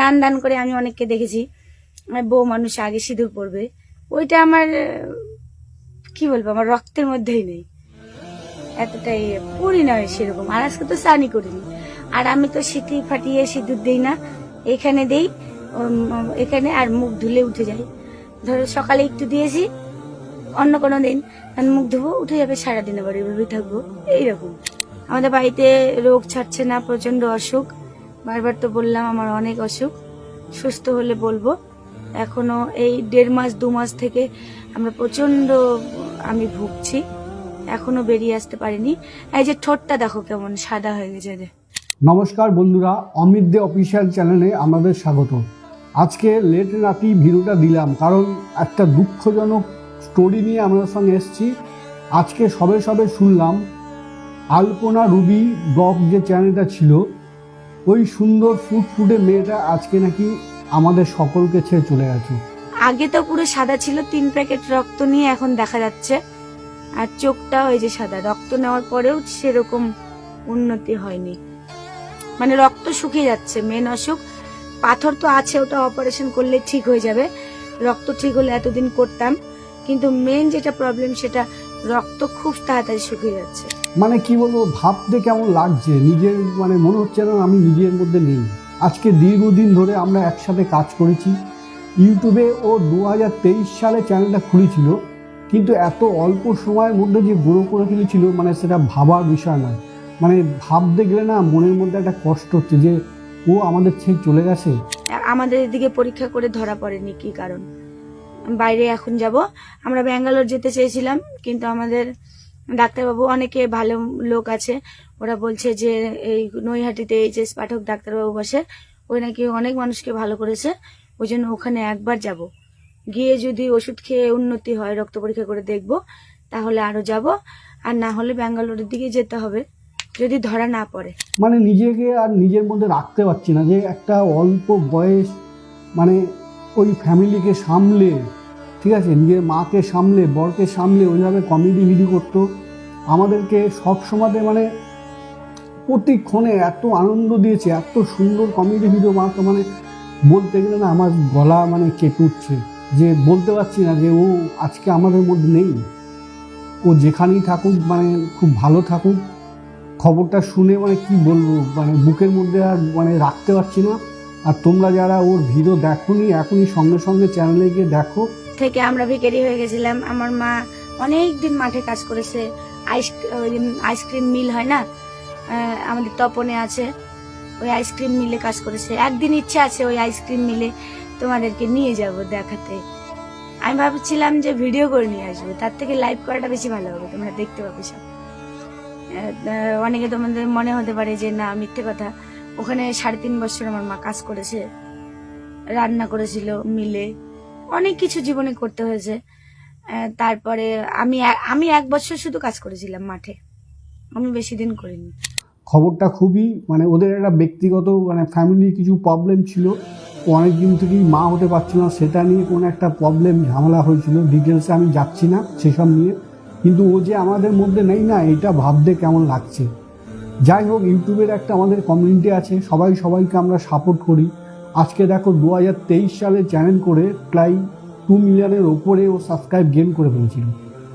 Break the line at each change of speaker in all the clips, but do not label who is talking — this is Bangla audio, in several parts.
দান দান করে আমি অনেককে দেখেছি। বউ মানুষ আগে সিঁদুর পরবে। ওইটা আমার, কি বলব, আমার রক্তের মধ্যেই নেই। এতটাই পড়ি নয় সেরকম। আর আজকে তো স্নানই করিনি। আর আমি তো সিটি ফাটিয়ে সিঁদুর দিই না। এখানে দেই এখানে আর মুখ ধুলে উঠে যাই। ধরো সকালে একটু দিয়েছি, অন্য কোনো দিন মুখ ধুবো, উঠে যাবে সারাদিন আবার এভাবেই থাকব। এইরকম। আমাদের বাড়িতে রোগ ছাড়ছে না প্রচণ্ড অসুখ। বারবার তো বললাম, আমার অনেক অসুখ। সুস্থ হলে বলব। এখনও এই দেড় মাস, দু মাস থেকে আমরা প্রচণ্ড আমি ভুগছি। এখনও বেরিয়ে আসতে পারিনি। এই যে ঠোঁটটা দেখো কেমন সাদা হয়ে গেছে রে
নমস্কার বন্ধুরা, অমিত দে অফিসিয়াল চ্যানেলে আমাদের স্বাগত। আজকে লেট রাতি ভিডিওটা দিলাম, কারণ একটা দুঃখজনক স্টোরি নিয়ে আমাদের সঙ্গে এসেছি। আজকে সবে সবে শুনলাম, আলপনা রুবি ব্লগ যে চ্যানেলটা ছিল ওই সুন্দর ফুট ফুটে মেয়েটা আজকে নাকি আমাদের সকলকে ছেড়ে চলে গেছে।
আগে তো পুরো সাদা ছিল, তিন প্যাকেট রক্ত নিয়ে এখন দেখা যাচ্ছে। আর চোখটা এই যে সাদা, রক্ত নেওয়ার পরেও সেরকম উন্নতি হয়নি। মানে রক্ত শুকিয়ে যাচ্ছে মেন অসুখ। পাথর তো আছে, ওটা অপারেশন করলে ঠিক হয়ে যাবে। রক্ত ঠিক হলে এতদিন করতাম। কিন্তু মেন যেটা প্রবলেম সেটা রক্ত খুব তাড়াতাড়ি শুকিয়ে যাচ্ছে।
মানে কি বলব, ভাবতে কেমন লাগছে? নিজের মানে মনে হচ্ছে না আমি নিজের মধ্যে নেই। আজকে দীর্ঘদিন ধরে আমরা একসাথে কাজ করেছি। ইউটিউবে ও দু হাজার তেইশ সালে চ্যানেলটা খুলেছিল। কিন্তু এত অল্প সময়ের মধ্যে যে গ্রো করে ফেলেছিল মানে সেটা ভাবার বিষয় নয়। মানে ভাবতে গেলে না মনের মধ্যে একটা কষ্ট হচ্ছে যে, ও আমাদের ছেড়ে চলে গেছে।
আমাদের এদিকে পরীক্ষা করে ধরা পড়েনি কি কারণ? বাইরে এখন যাব। আমরা ব্যাঙ্গালোর যেতে চেয়েছিলাম, কিন্তু আমাদের ডাক্তারবাবু, অনেকে ভালো লোক আছে, ওরা বলছে যে এই নৈহাটিতে এইচএস পাঠক ডাক্তারবাবু বসে, ওই নাকি অনেক মানুষকে ভালো করেছে, ওই জন্য ওখানে একবার যাব। গিয়ে যদি ওষুধ খেয়ে উন্নতি হয়, রক্ত পরীক্ষা করে দেখব, তাহলে আরও যাব, আর না হলে ব্যাঙ্গালোরের দিকে যেতে হবে, যদি ধরা না পড়ে।
মানে নিজেকে আর নিজের মধ্যে রাখতে পারছি না যে একটা অল্প বয়স মানে ওই ফ্যামিলিকে সামলে ঠিক আছে? নিজের মাকে সামলে, বরকে সামলে ওইভাবে কমেডি ভিডিও করতো। আমাদেরকে সব সময়তে মানে প্রতিক্ষণে এত আনন্দ দিয়েছে, এত সুন্দর কমেডি ভিডিও বানাতো মানে বলতে গেলে না আমার গলা মানে কেঁপে উঠছে। যে বলতে পারছি না যে ও আজকে আমাদের মধ্যে নেই। ও যেখানেই থাকুক মানে খুব ভালো থাকুক। খবরটা শুনে মানে কি বলব মানে বুকের মধ্যে আর মানে রাখতে পারছি না। আর তোমরা যারা ওর ভিডিও দেখোনি, এখনই সঙ্গে সঙ্গে চ্যানেলে গিয়ে দেখো।
থেকে আমরা ভিখারি হয়ে গেছিলাম। আমার মা অনেক দিন মাঠে কাজ করেছে। আইস আইসক্রিম মিল হয় না? আমাদের তপনে আছে। ওই আইসক্রিম মিলে কাজ করেছে। একদিন ইচ্ছে আছে ওই আইসক্রিম মিলে তোমাদেরকে নিয়ে যাব দেখাতে। আমি ভাবছিলাম যে ভিডিও করে নিয়ে আসব। তার থেকে লাইভ করাটা বেশি ভালো হবে। তোমরা দেখতে পাবে সব। অনেকে তোমাদের মনে হতে পারে যে না, মিথ্যে কথা। ওখানে সাড়ে তিন বছর আমার মা কাজ করেছে। রান্না করেছিল মিলে অনেক কিছু জীবনে করতে হয়েছে। তারপরে আমি আমি এক বছর শুধু কাজ করেছিলাম মাঠে। আমি বেশি দিন করিনি।
খবরটা খুবই মানে ওদের একটা ব্যক্তিগত মানে ফ্যামিলির কিছু প্রবলেম ছিল। অনেক দিন থেকেই মা হতে পারছিল না, সেটা নিয়ে কোনো একটা প্রবলেম ঝামেলা হয়েছিল। ডিটেলসে আমি যাচ্ছি না সেসব নিয়ে। কিন্তু ও যে আমাদের মধ্যে নেই না, এটা ভাবতে কেমন লাগছে। যাই হোক, ইউটিউবের একটা আমাদের কমিউনিটি আছে। সবাই সবাইকে আমরা সাপোর্ট করি। আজকে দেখো দু সালে চ্যানেল করে প্রায় টু মিলিয়নের ওপরে ও সাবস্ক্রাইব গেন করে ফেলেছিল।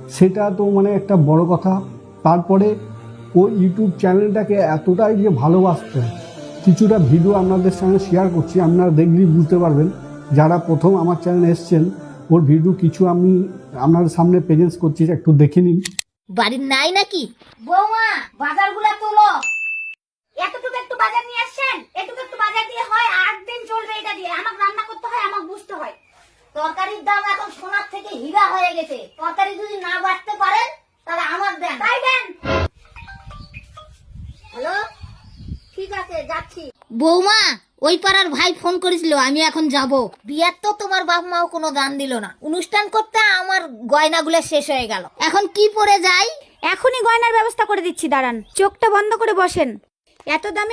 সেটা তো মানে একটা বড় কথা। তারপরে ও ইউটিউব চ্যানেলটাকে এতটাই যে ভালোবাসতো কিছুটা ভিডিও আপনাদের সঙ্গে শেয়ার করছি আপনারা দেখলেই বুঝতে পারবেন। যারা প্রথম আমার চ্যানেলে এসছেন ওর ভিডিও কিছু আমি আপনাদের সামনে প্রেজেন্স করছি একটু দেখে নিন।
বাড়ির নাই নাকি?
বৌমা বাজারগুলো তোলো। এতটুকু একটু বাজার নিয়ে আসছেন? এটুকু একটু বাজার দিয়ে হয় আট দিন চলবে এটা দিয়ে। আমাকে রান্না করতে হয় আমাকে বুঝতে হয়। তরকারির দাম এখন সোনার থেকে হীরা হয়ে গেছে। তরকারি যদি না বাড়তে পারেন তাহলে আমার দেন। তাই দেন। হ্যালো? ঠিক আছে যাচ্ছি।
বৌমা ওই পাড়ার ভাই ফোন করেছিল আমি এখন যাব। বিয়ার তো তোমার বাপ মাও কোনো দান দিল না। অনুষ্ঠান করতে আমার গয়নাগুলো শেষ হয়ে গেল। এখন কি পরে যাই?
এখনই গয়নার ব্যবস্থা করে দিচ্ছি দাঁড়ান। চোখটা বন্ধ করে বসেন। এত দামে